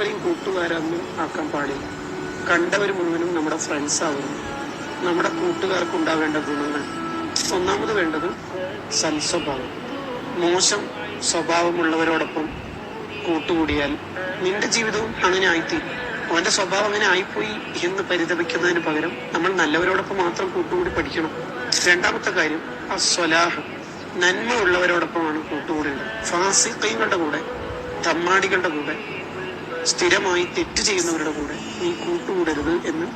എല്ലാവരെയും കൂട്ടുകാരൊന്നും ആക്കാൻ പാടില്ല. കണ്ടവർ മുഴുവനും നമ്മുടെ ഫ്രണ്ട്സ് ആവുന്നു. നമ്മുടെ കൂട്ടുകാർക്ക് ഉണ്ടാവേണ്ട ഗുണങ്ങൾ. ഒന്നാമത് വേണ്ടത് സൽസ്വഭാവം. മോശം സ്വഭാവമുള്ളവരോടൊപ്പം കൂട്ടുകൂടിയാൽ നിന്റെ ജീവിതവും അങ്ങനെ ആയിത്തീരും അവന്റെ സ്വഭാവം അങ്ങനെ ആയിപ്പോയി എന്ന് പരിതപിക്കുന്നതിന് പകരം നമ്മൾ നല്ലവരോടൊപ്പം മാത്രം കൂട്ടുകൂടി പഠിക്കണം. രണ്ടാമത്തെ കാര്യം അസ്വലാഹം. സ്വലാഹം നന്മ ഉള്ളവരോടൊപ്പമാണ് കൂട്ടുകൂടേണ്ടത്. ഫാസിക്കൈകളുടെ കൂടെ തമ്മാടികളുടെ കൂടെ സ്ഥിരമായി തെറ്റ് ചെയ്യുന്നവരുടെ കൂടെ നീ കൂട്ടുകൂടരുത് എന്ന്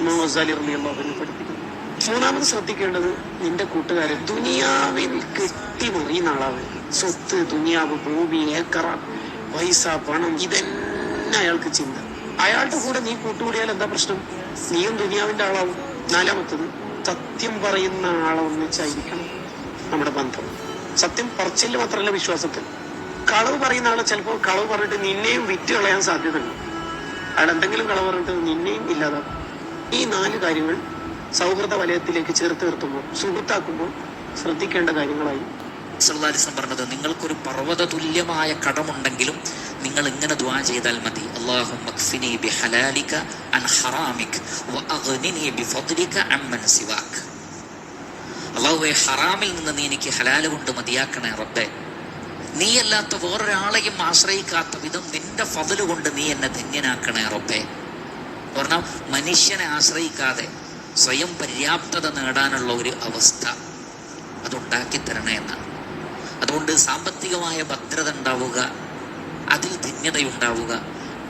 മോസാലി റളിയല്ലാഹു പഠിപ്പിക്കുന്നു. മൂന്നാമത് ശ്രദ്ധിക്കേണ്ടത് നിന്റെ കൂട്ടുകാരൻ ദുനിയാവിൽ കെട്ടിമറിയുന്ന ആളാവരുത് സ്വത്ത് ദുനിയാവ് ഭൂമി ഏക്കറ പൈസ പണം ഇതെന്നെ അയാൾക്ക് ചിന്ത. അയാളുടെ കൂടെ നീ കൂട്ടുകൂടിയാൽ എന്താ പ്രശ്നം? നീയും ദുനിയാവിന്റെ ആളാവും. നാലാമത്തത് സത്യം പറയുന്ന ആളൊന്നിച്ചായിരിക്കണം നമ്മുടെ ബന്ധം. സത്യം പറച്ചില്ല മാത്രമല്ല വിശ്വാസത്തിൽ. കളവ് പറയുന്ന ആളെ ചിലപ്പോൾ കളവ് പറഞ്ഞിട്ട് നിന്നെയും വിറ്റ് കളയാൻ സാധ്യതയുണ്ട്. അയാൾ എന്തെങ്കിലും കളവ് പറഞ്ഞിട്ട് നിന്നെയും ഇല്ലാതാക്കും. ഈ നാല് കാര്യങ്ങൾ സൗഹൃദ വലയത്തിലേക്ക് ചേർത്ത് നിർത്തുമ്പോൾ സുഹൃത്താക്കുമ്പോൾ ശ്രദ്ധിക്കേണ്ട കാര്യങ്ങളായി. സല്ലാലിസം പറഞ്ഞത് നിങ്ങൾക്കൊരു പർവത തുല്യമായ കടമുണ്ടെങ്കിലും നിങ്ങൾ ഇങ്ങനെ ദ്വാ ചെയ്താൽ മതി. അള്ളാഹു ഹറാമിൽ നിന്ന് നീ എനിക്ക് ഹലാൽ കൊണ്ട് മതിയാക്കണേ റബ്ബെ. നീ അല്ലാത്ത വേറൊരാളെയും ആശ്രയിക്കാത്ത വിധം നിന്റെ ഫതിൽ കൊണ്ട് നീ എന്നെ ധന്യനാക്കണേ റബ്ബെ. പറഞ്ഞാൽ മനുഷ്യനെ ആശ്രയിക്കാതെ സ്വയം പര്യാപ്തത നേടാനുള്ള ഒരു അവസ്ഥ അതുണ്ടാക്കി തരണേ എന്നാണ്. അതുകൊണ്ട് സാമ്പത്തികമായ ഭദ്രത ഉണ്ടാവുക അതിൽ ധന്യതയുണ്ടാവുക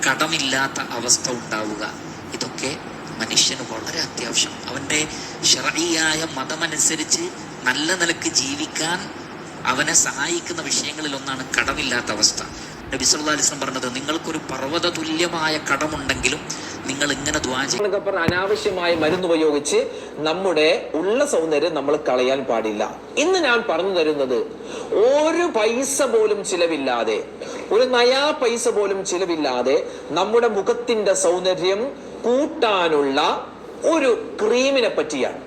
കടമില്ലാത്ത അവസ്ഥ ഉണ്ടാവുക ഇതൊക്കെ മനുഷ്യന് വളരെ അത്യാവശ്യം. അവന്റെ ഷറീയായ മതമനുസരിച്ച് നല്ല നിലയ്ക്ക് ജീവിക്കാൻ അവനെ സഹായിക്കുന്ന വിഷയങ്ങളിൽ ഒന്നാണ് കടമില്ലാത്ത അവസ്ഥ. നബി പറഞ്ഞത് നിങ്ങൾക്കൊരു പർവത തുല്യമായ കടമുണ്ടെങ്കിലും നിങ്ങൾ ഇങ്ങനെ അനാവശ്യമായ മരുന്ന് ഉപയോഗിച്ച് നമ്മുടെ ഉള്ള സൗന്ദര്യം നമ്മൾ കളയാൻ പാടില്ല. ഇന്ന് ഞാൻ പറഞ്ഞു തരുന്നത് ഒരു പൈസ പോലും ചിലവില്ലാതെ ഒരു നയാ പൈസ പോലും ചിലവില്ലാതെ നമ്മുടെ മുഖത്തിന്റെ സൗന്ദര്യം കൂട്ടാനുള്ള ഒരു ക്രീമിനെ പറ്റിയാണ്.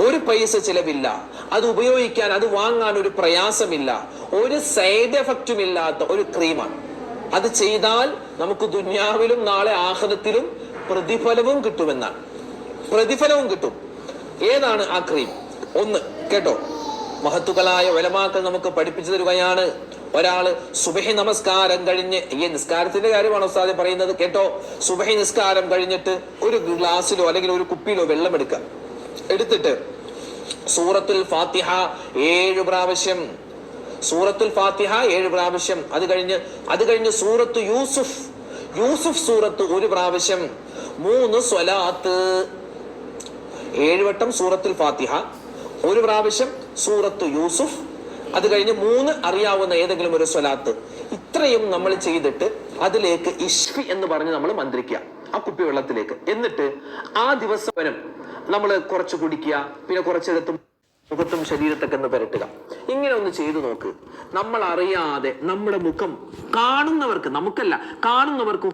ഒരു പൈസ ചിലവില്ല. അത് ഉപയോഗിക്കാൻ അത് വാങ്ങാൻ ഒരു പ്രയാസമില്ല. ഒരു സൈഡ് എഫക്റ്റും ഇല്ലാത്ത ഒരു ക്രീമാണ്. അത് ചെയ്താൽ നമുക്ക് ദുന്യാവിലും നാളെ ആഹ്ലത്തിലും പ്രതിഫലവും കിട്ടുമെന്നാണ്. പ്രതിഫലവും കിട്ടും. ഏതാണ് ആ ക്രീം? ഒന്ന് കേട്ടോ? മഹത്തുക്കളായ ഒലമാക്കൾ നമുക്ക് പഠിപ്പിച്ചു തരുകയാണ് ഒരാൾ സുബഹി നമസ്കാരം കഴിഞ്ഞ് ഈ നിസ്കാരത്തിന്റെ കാര്യമാണ് ഉസ്താദ് പറയുന്നത്? കേട്ടോ? സുബഹി നിസ്കാരം കഴിഞ്ഞിട്ട് ഒരു ഗ്ലാസ്സിലോ അല്ലെങ്കിൽ ഒരു കുപ്പിയിലോ വെള്ളം എടുക്കുക. എടുത്തിട്ട് സൂറത്തുൽ ഫാത്തിഹ ഏഴ് പ്രാവശ്യം. സൂറത്തുൽ ഫാത്തിഹ ഏഴ് പ്രാവശ്യം. അത് കഴിഞ്ഞ് അത് കഴിഞ്ഞ് സൂറത്ത് യൂസുഫ്. യൂസുഫ് സൂറത്ത് ഒരു പ്രാവശ്യം. മൂന്ന് സ്വലാത്ത്. ഏഴ് വട്ടം സൂറത്തുൽ ഫാത്തിഹ. ഒരു പ്രാവശ്യം സൂറത്ത് യൂസുഫ്. അത് കഴിഞ്ഞ് മൂന്ന് അറിയാവുന്ന ഏതെങ്കിലും ഒരു സ്വലാത്ത്. ഇത്രയും നമ്മൾ ചെയ്തിട്ട് അതിലേക്ക് ഇഷ്ഫി എന്ന് പറഞ്ഞ് നമ്മൾ മന്ത്രിക്കുക. ആ കുപ്പി വെള്ളത്തിലേക്ക്. എന്നിട്ട് ആ ദിവസം നമ്മൾ കുറച്ച് കുടിക്കുക പിന്നെ കുറച്ചെടുത്ത് മുഖത്തും ശരീരത്തൊക്കെ ഒന്ന് പുരട്ടുക. ഇങ്ങനെ ഒന്ന് ചെയ്തു നോക്ക്. നമ്മൾ അറിയാതെ നമ്മുടെ മുഖം കാണുന്നവർക്ക് നമുക്കല്ല കാണുന്നവർക്ക്